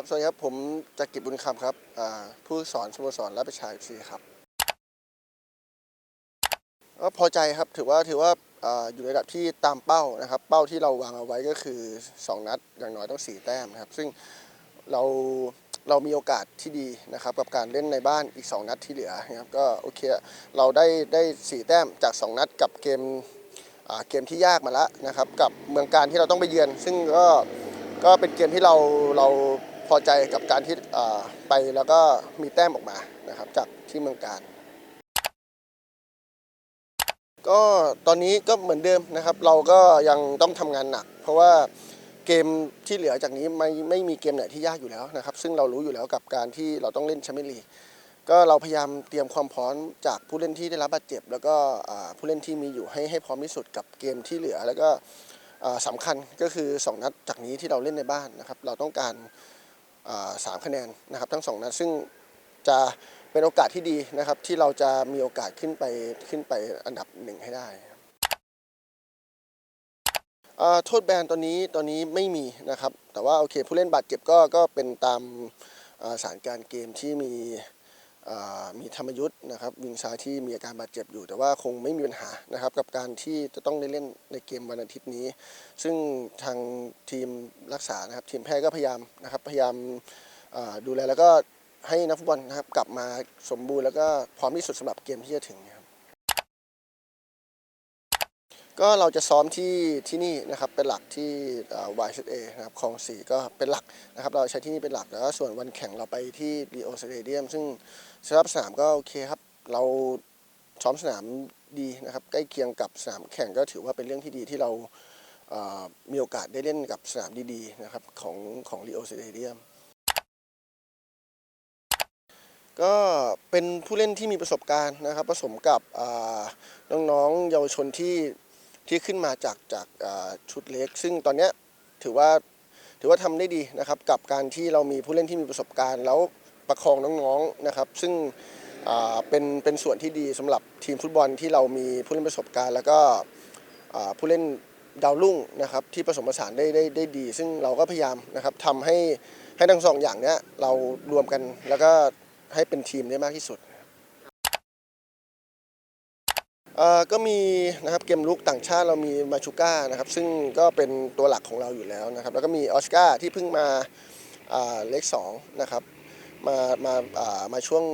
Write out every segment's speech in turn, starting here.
ครับ สวัสดีครับ ผมจักริบุญคำครับผู้สอนสโมสรและประชาชีครับก็พอใจครับ ถือว่าถือว่าออยู่ในระดับที่ตามเป้านะครับ เป้าที่เราวางเอาไว้ก็คือ 2 นัด อย่างน้อยต้อง 4 แต้มนะครับ ซึ่งเราเรามีโอกาสที่ดีนะครับ กับการเล่นในบ้านอีก 2 นัดที่เหลือนะครับก็โอเค เราได้ได้4แต้มจาก 2 นัดกับเกมเกมที่ยากมาแล้วนะครับ กับเมืองการที่เราต้องไปเยือน ซึ่งก็ก็เป็นเกมที่เราเรา พอใจกับการที่ไปแล้วก็มีแต้มออกมานะครับจากที่เมืองการ ก็ตอนนี้ก็เหมือนเดิมนะครับ เราก็ยังต้องทำงานหนัก เพราะว่าเกมที่เหลือจากนี้ไม่ไม่มีเกมไหนที่ยากอยู่แล้วนะครับ ซึ่งเรารู้อยู่แล้วกับการที่เราต้องเล่นแชมเปี้ยนลีกก็เราพยายามเตรียมความพร้อมจากผู้เล่นที่ได้รับบาดเจ็บ แล้วก็ผู้เล่นที่มีอยู่ให้ให้พร้อมที่สุดกับเกมที่เหลือ แล้วก็อ่าสำคัญก็คือ 2 นัดจากนี้ที่เราเล่นในบ้านนะครับ เราต้องการ สามคะแนนนะครับทั้งสองนัดซึ่งจะเป็นโอกาสที่ดีนะครับ ที่เราจะมีโอกาสขึ้นไปขึ้นไปอันดับหนึ่งให้ได้โทษแบนตอนนี้ตอนนี้ไม่มีนะครับ แต่ว่าโอเคผู้เล่นบาดเจ็บก็ก็เป็นตามสารการเกมที่มี มีธรรมยุทธ์นะครับวิงซ้ายที่มีอาการบาดเจ็บอยู่ แต่ว่าคงไม่มีปัญหานะครับกับการที่จะต้องได้เล่นในเกมวันอาทิตย์นี้ ซึ่งทางทีมรักษานะครับทีมแพทย์ก็พยายามนะครับพยายามดูแลแล้วก็ให้นักฟุตบอลนะครับกลับมาสมบูรณ์แล้วก็พร้อมที่สุดสำหรับเกมที่จะถึงครับ ก็เราจะซ้อมที่ที่นี่นะครับเป็นหลักที่อ่า YZA นะครับคลองสี่ก็เป็นหลักนะครับเราใช้ที่นี่เป็นหลักแล้วส่วนวันแข่งเราไปที่ Rio Stadium ซึ่งสภาพสนามก็โอเคครับ เราซ้อมสนามดีนะครับ ใกล้เคียงกับสนามแข่งก็ถือว่าเป็นเรื่องที่ดีที่เรามีโอกาสได้เล่นกับสนามดีๆนะครับของของลีโอสเตเดียมก็เป็นผู้เล่นที่มีประสบการณ์นะครับผสมกับอ่าน้องๆเยาวชนที่ ที่ขึ้นมาจากจากชุดเล็ก ซึ่งตอนนี้ถือว่าถือว่าทำได้ดีนะครับ กับการที่เรามีผู้เล่นที่มีประสบการณ์ แล้วประคองน้องๆนะครับ ซึ่งเป็นเป็นส่วนที่ดีสำหรับทีมฟุตบอลที่เรามีผู้เล่นประสบการณ์ แล้วก็ผู้เล่นดาวรุ่งนะครับที่ผสมผสานได้ได้ได้ดี ซึ่งเราก็พยายามนะครับทำให้ให้ทั้งสองอย่างเนี้ยเรารวมกันแล้วก็ให้เป็นทีมได้มากที่สุด ก็มีนะครับเกมลุกต่างชาติเรามีมาชูก้านะครับซึ่งก็เป็นตัวหลักของเราอยู่แล้วนะครับแล้วก็มีออสการ์ที่เพิ่งมาเลขสองนะครับมามามาช่วง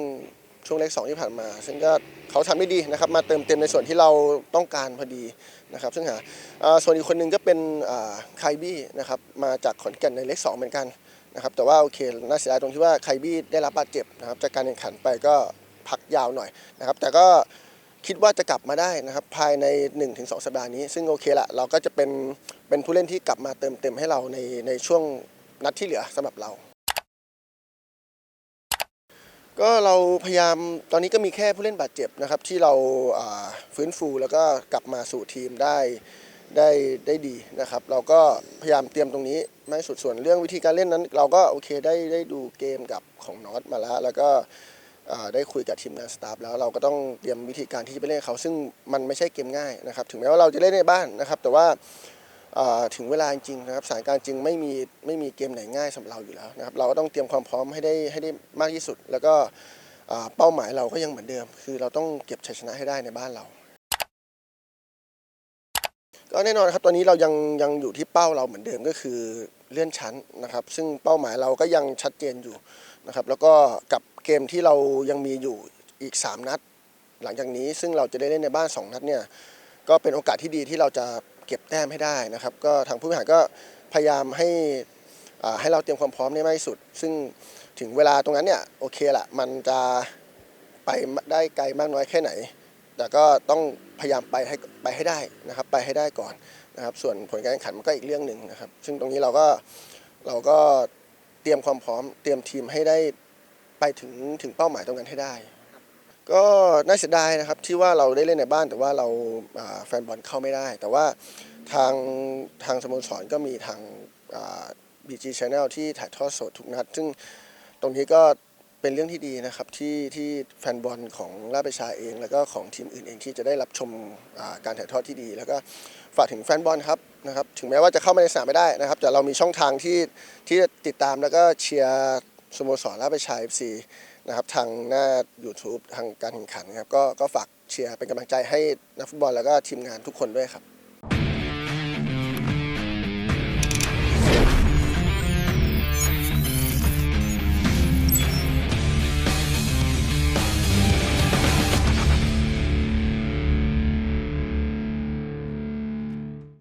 ช่วงเลขสองที่ผ่านมา ซึ่งก็เขาทำได้ดีนะครับมาเติมเต็มในส่วนที่เราต้องการพอดีนะครับซึ่งหาอ่าส่วนอีกคนหนึ่งก็เป็นไคบี้นะครับมาจากขอนแก่นในเลขสองเหมือนกันนะครับแต่ว่าโอเคน่าเสียดายตรงที่ว่าไคบี้ได้รับบาดเจ็บนะครับจากการแข่งขันไปก็พักยาวหน่อยนะครับแต่ก็ คิดว่าจะกลับมาได้นะครับภายใน 1-2 สัปดาห์นี้ ซึ่งโอเคละเราก็จะเป็นเป็นผู้เล่นที่กลับมาเติมเต็มให้เราในในช่วงนัดที่เหลือสำหรับเรา ก็เราพยายามตอนนี้ก็มีแค่ผู้เล่นบาดเจ็บนะครับ ที่เราาฟื้นฟูแล้วก็กลับมาสู่ทีมได้ได้ได้ดีนะครับ เราก็พยายามเตรียมตรงนี้มากสุดส่วนเรื่องวิธีการเล่นนั้น เราก็โอเคได้ได้ดูเกมกับของน็อตมาแล้วแล้วก็ ได้คุยกับทีมงานสตาฟแล้วเราก็ต้องเตรียมวิธีการที่จะไปเล่นเขา ซึ่งมันไม่ใช่เกมง่ายนะครับถึงแม้ว่าเราจะเล่นในบ้านนะครับ แต่ว่าถึงเวลาจริงนะครับสถานการณ์จริงไม่มีไม่มีเกมไหนง่ายสำหรับเราอยู่แล้วนะครับเราก็ต้องเตรียมความพร้อมให้ได้ให้ได้มากที่สุด แล้วก็เป้าหมายเราก็ยังเหมือนเดิม คือเราต้องเก็บชัยชนะให้ได้ในบ้านเรา ก็แน่นอนครับตอนนี้เรายังยังอยู่ที่เป้าเราเหมือนเดิมก็คือ เลื่อนชั้นนะครับ ซึ่งเป้าหมายเราก็ยังชัดเจนอยู่นะครับ แล้วก็กับเกมที่เรายังมีอยู่อีก 3 นัด หลังจากนี้ซึ่งเราจะได้เล่นในบ้าน 2 นัดเนี่ยก็เป็นโอกาสที่ดีที่เราจะเก็บแต้มให้ได้นะครับ ก็ทางผู้บริหารก็พยายามให้ให้เราเตรียมความพร้อมได้มากที่สุด ซึ่งถึงเวลาตรงนั้นเนี่ยโอเคละมันจะไปได้ไกลมากน้อยแค่ไหน แต่ก็ต้องพยายามไปให้ไปให้ได้นะครับไปให้ได้ก่อนนะครับส่วนผลการแข่งขันมันก็อีกเรื่องหนึ่งนะครับ ซึ่งตรงนี้เราก็เราก็เตรียมความพร้อมเตรียมทีมให้ได้ไปถึงถึงเป้าหมายตรงนั้นให้ได้ ก็น่าเสียดายนะครับที่ว่าเราได้เล่นในบ้านแต่ว่าเราาแฟนบอลเข้าไม่ได้ แต่ว่าทางทางสโมสรก็มีทางบีจีชาแนลที่ถ่ายทอดสดทุกนัด ซึ่งตรงนี้ก็ เป็นเรื่องที่ดีนะครับที่ที่แฟนบอลของราชประชาเอง แล้วก็ของทีมอื่นเองที่จะได้รับชมการถ่ายทอดที่ดี แล้วก็ฝากถึงแฟนบอลครับนะครับถึงแม้ว่าจะเข้ามาในสนามไม่ได้นะครับ แต่เรามีช่องทางที่ที่ติดตามแล้วก็เชียร์สโมสรราชประชา FC นะครับทางหน้า YouTube ทางการแข่งขันนะครับก็ก็ฝากเชียร์เป็นกำลังใจให้นักฟุตบอลแล้วก็ทีมงานทุกคนด้วยครับ